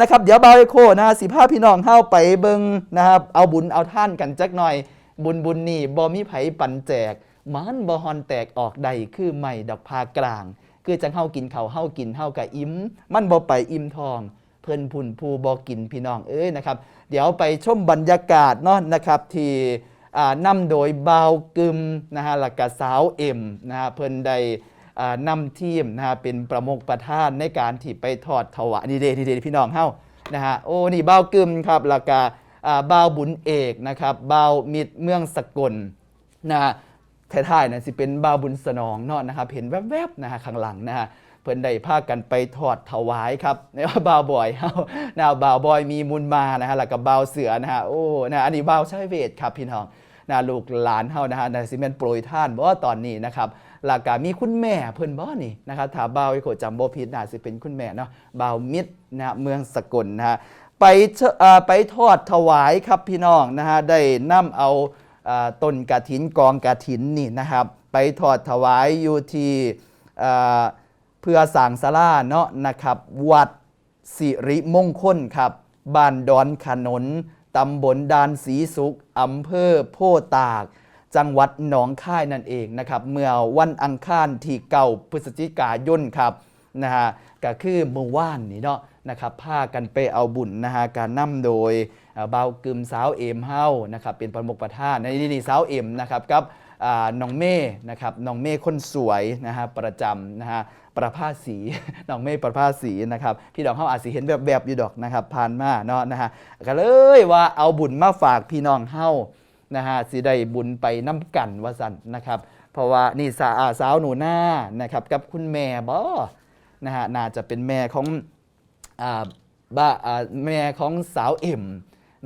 นะครับเดี๋ยวเบาไอโคนะฮะสิพาพี่น้องเข้าไปเบิงนะครับเอาบุญเอาท่านกันจักหน่อย บุญบุญนี่บ่มีไผปันแจกมันบ่ฮอนแตกออกใดคือไม่ดอกพากลาง คือจังเฮากินเขาวเฮากินเฮากะอิ่มมันบ่ไปอิ่มทอง เพิ่นพุ่นผู้บ่กินพี่น้องเอ้ยนะครับ เดี๋ยวไปชมบรรยากาศเนาะนะครับที่อ่านำโดยบาวกึมนะฮะแล้วก็สาวเอ็มนะฮะเพิ่นได้ นำทีมนะฮะเป็นประมุขประธานในการที่ไปทอดถวายนี่เดนี่เดพี่น้องเฮานะฮะโอ้นี่บากึมครับแล้วก็อ่าบาบุญเอกนะครับเบามิตรเมืองสกลนะฮะท้ายๆนะสิเป็นบาบุญสนองเนาะนะครับเห็นแวบๆนะฮะข้างหลังนะฮะเพิ่นได้พากันไปทอดถวายครับในว่าบาวบอยเฮานะบาวบอยมีมุนมานะฮะแล้วก็บาวเสือนะฮะโอ้นะอันนี้บาวใช้เวทครับพี่น้องนะลูกหลานเฮานะฮะนะสิแม่นโปรยท่านบ่ตอนนี้นะครับ แล้วก็มีคุณแม่เพิ่นบ่นี่นะครับถ้าบาวอ้โคจำบ่ผิดน่าสิเป็นคุณแม่เนาะบาวมิตรนะเมืองสกลนะฮะไปไปทอดถวายครับพี่น้องนะฮะได้นำเอาต้นกระถินกองกระถินนี่นะครับ ไปทอดถวายอยู่ที่เพื่อสางศาลาเนาะนะครับ วัดสิริมงคลครับบ้านดอนขนนตำบลดานศรีสุขอำเภอโพตาก จังหวัดหนองคายนั่นเองนะครับเมื่อวันอังคารที่เก่าพฤศจิกายนครับนะฮะก็คือเมื่อวานนี่เนาะนะครับพากันไปเอาบุญนะฮะการนำโดยเบากึมสาวเอ็มเฮานะครับเป็นประมุขประธานในนี่นี่สาวเอ็มนะครับกับน้องเม่นะครับน้องเม่คนสวยนะฮะประจำนะฮะประภาสีน้องเม่ประภาสีนะครับพี่น้องเขาอาจสิเห็นแบบแบบอยู่ดอกนะครับผ่านมาเนาะนะฮะก็เลยว่าเอาบุญมาฝากพี่น้องเฮา นะฮะสิได้บุญไปน้ำกันว่าสันนะครับ เพราะว่านี่สาสาวหนูหน้านะครับกับคุณแม่บ่นะฮะน่าจะเป็นแม่ของอ่าบ้าแม่ของสาวเอ็ม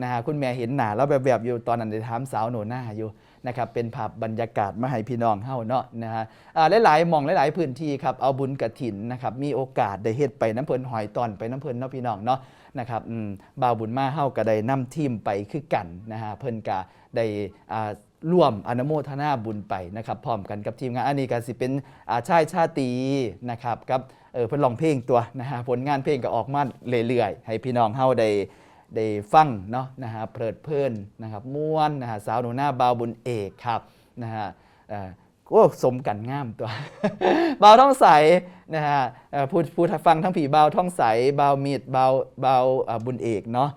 นะฮะคุณแม่เห็นหน้าแล้วแบบแบบๆอยู่ตอนนั้นได้ถามสาวหนูหน้าอยู่นะครับเป็นภาพบรรยากาศมาให้พี่น้องเฮาเนาะนะฮะอ่าหลายๆมองหลายๆพื้นที่ครับเอาบุญกระถินนะครับมีโอกาสได้เฮ็ดไปน้ำเพลินหอยตอนไปน้ำเพลินเนาะพี่น้องเนาะนะครับบ่าวบุญมาเฮาก็ได้นำทีมไปคือกันนะฮะเพิ่นกะได้อ่าร่วมอนุโมทนาบุญไปนะครับพร้อมกันกับทีมงานอันนี้ก็สิเป็นอาชายชาตีนะครับกับเออเพิ่นร้องเพลงตัวนะฮะผลงานเพลงก็ออกมาเรื่อยๆให้พี่น้องเฮาได้ ได้ฟังเนาะนะฮะเพลิดเพลินนะครับม่วนนะฮะสาวหนูหน้าบาวบุญเอกครับนะฮะเอ่อโอ้สมกันง่ามตัวบาวท่องใสนะฮะเอ่อพูดพูดฟังทั้งผีบาวท่องใสบาวมีดบาวบาวบุญเอกเนาะ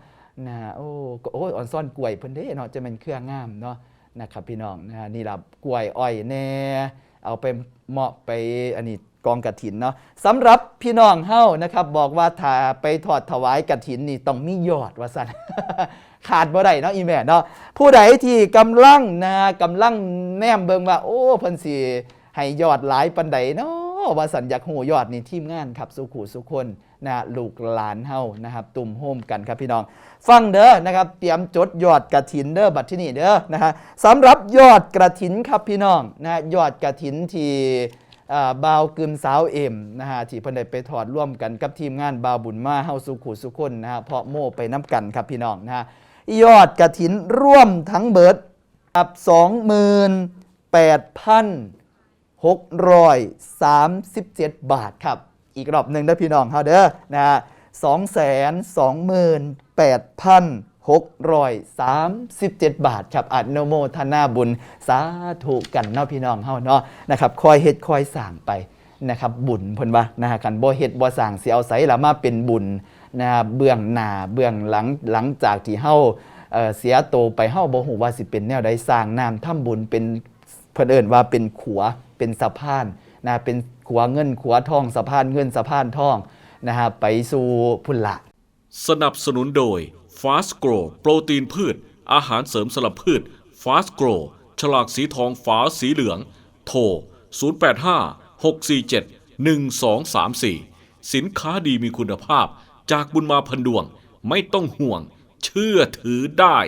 นะฮะโอ้ก็โอ้อ่อนซ่อนกล้วยเพิ่นเด้เนาะจะเป็นเครื่องง่ามเนาะนะครับพี่น้องนะฮะนี่ล่ะกล้วยอ้อยแน่เอาไปเหมาะไปอันนี้ กองกระถินเนาะสำหรับพี่น้องเฮ้านะครับ บอกว่าถ้าไปถอดถวายกระถินนี่ต้องมียอดว่าซั่นขาดบ่ได้เนาะอีแม่เนาะผู้ใดที่กำลังนะกำลังแนมเบิงว่า โอ้เพิ่นสิให้ยอดหลายปานใดเนาะว่าสันอยากหูยอดนี่ทีมงานครับสุขุสุคนนะลูกหลานเฮานะครับ ตุ่มโฮมกันครับพี่น้อง ฟังเด้อนะครับ เตรียมจดยอดกระถินเด้อบัดที่นี่เด้อนะฮะสำหรับยอดกระถินครับพี่น้องนะยอดกระถินที่ บาวกึมสาวเอ็มนะฮะที่เพิ่นได้ไปถอดร่วมกันกับทีมงานบาวบุญมาเฮาสุขุสุคนนะฮะเพาะโม่ไปน้ำกันครับพี่น้องนะฮะยอดกระถินร่วมทั้งเบิดอับ28,637 บาทครับ อีกรอบหนึ่งนะพี่น้องเฮาเด้อนะฮะสองแสน สองหกร้อยสามสิบเจ็ดบาทครับอนุโมทนาบุญ สาธุกันเนาะพี่น้องเฮาเนาะนะครับคอยเฮ็ดคอยสั่งไปนะครับบุญเพิ่นว่านะฮะกันบ่เฮ็ดบ่สั่งสิเอาไสละมาเป็นบุญนะฮะเบื้องหน้าเบื้องหลังหลังจากที่เฮาเสียโตไปเฮาบ่ฮู้ว่าสิเป็นแนวใดสร้างน้ำทำบุญเป็นเพิ่นเอิ้นว่าเป็นขัวเป็นสะพานนะเป็นขัวเงินขัวทองสะพานเงินสะพานทองนะฮะไปสู่พุ่นละ สนับสนุนโดย ฟาสโกรโปรตีนพืช อาหารเสริมสลับพืชฟาสโกรฉลากสีทองฝาสีเหลือง โทร 085 647 1234 สินค้าดีมีคุณภาพ จากบุญมาพันดวง ไม่ต้องห่วง เชื่อถือได้